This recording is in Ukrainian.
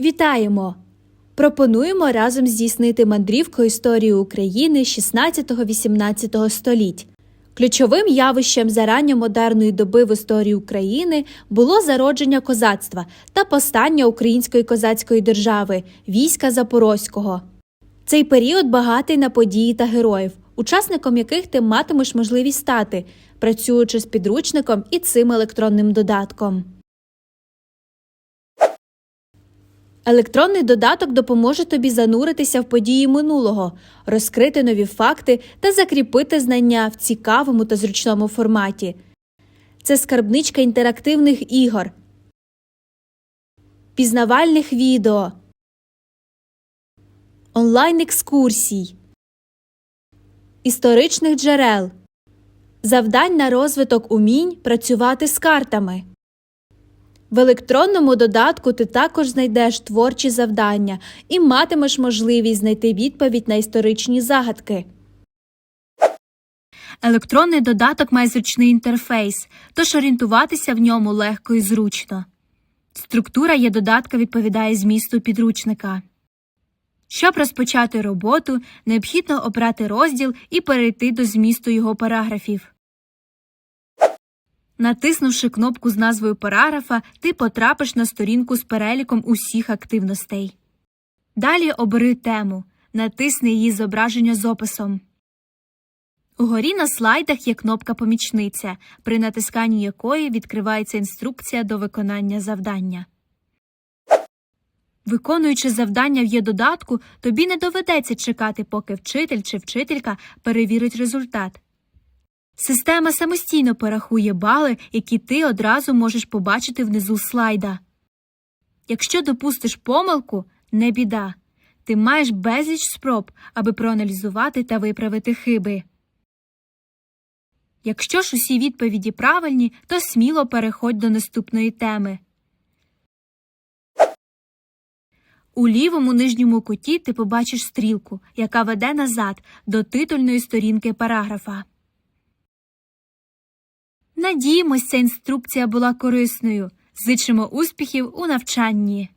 Вітаємо! Пропонуємо разом здійснити мандрівку історії України 16-18 століть. Ключовим явищем заранньомодерної доби в історії України було зародження козацтва та постання Української козацької держави війська Запорозького. Цей період багатий на події та героїв, учасником яких ти матимеш можливість стати, працюючи з підручником і цим електронним додатком. Електронний додаток допоможе тобі зануритися в події минулого, розкрити нові факти та закріпити знання в цікавому та зручному форматі. Це скарбничка інтерактивних ігор, пізнавальних відео, онлайн-екскурсій, історичних джерел, завдань на розвиток умінь працювати з картами. В електронному додатку ти також знайдеш творчі завдання і матимеш можливість знайти відповідь на історичні загадки. Електронний додаток має зручний інтерфейс, тож орієнтуватися в ньому легко і зручно. Структура є додатка відповідає змісту підручника. Щоб розпочати роботу, необхідно обрати розділ і перейти до змісту його параграфів. Натиснувши кнопку з назвою параграфа, ти потрапиш на сторінку з переліком усіх активностей. Далі обери тему, натисни її зображення з описом. Угорі на слайдах є кнопка Помічниця, при натисканні якої відкривається інструкція до виконання завдання. Виконуючи завдання в є додатку, тобі не доведеться чекати, поки вчитель чи вчителька перевірить результат. Система самостійно порахує бали, які ти одразу можеш побачити внизу слайда. Якщо допустиш помилку, не біда. Ти маєш безліч спроб, аби проаналізувати та виправити хиби. Якщо ж усі відповіді правильні, то сміло переходь до наступної теми. У лівому нижньому куті ти побачиш стрілку, яка веде назад до титульної сторінки параграфа. Надіємось, ця інструкція була корисною. Зичимо успіхів у навчанні.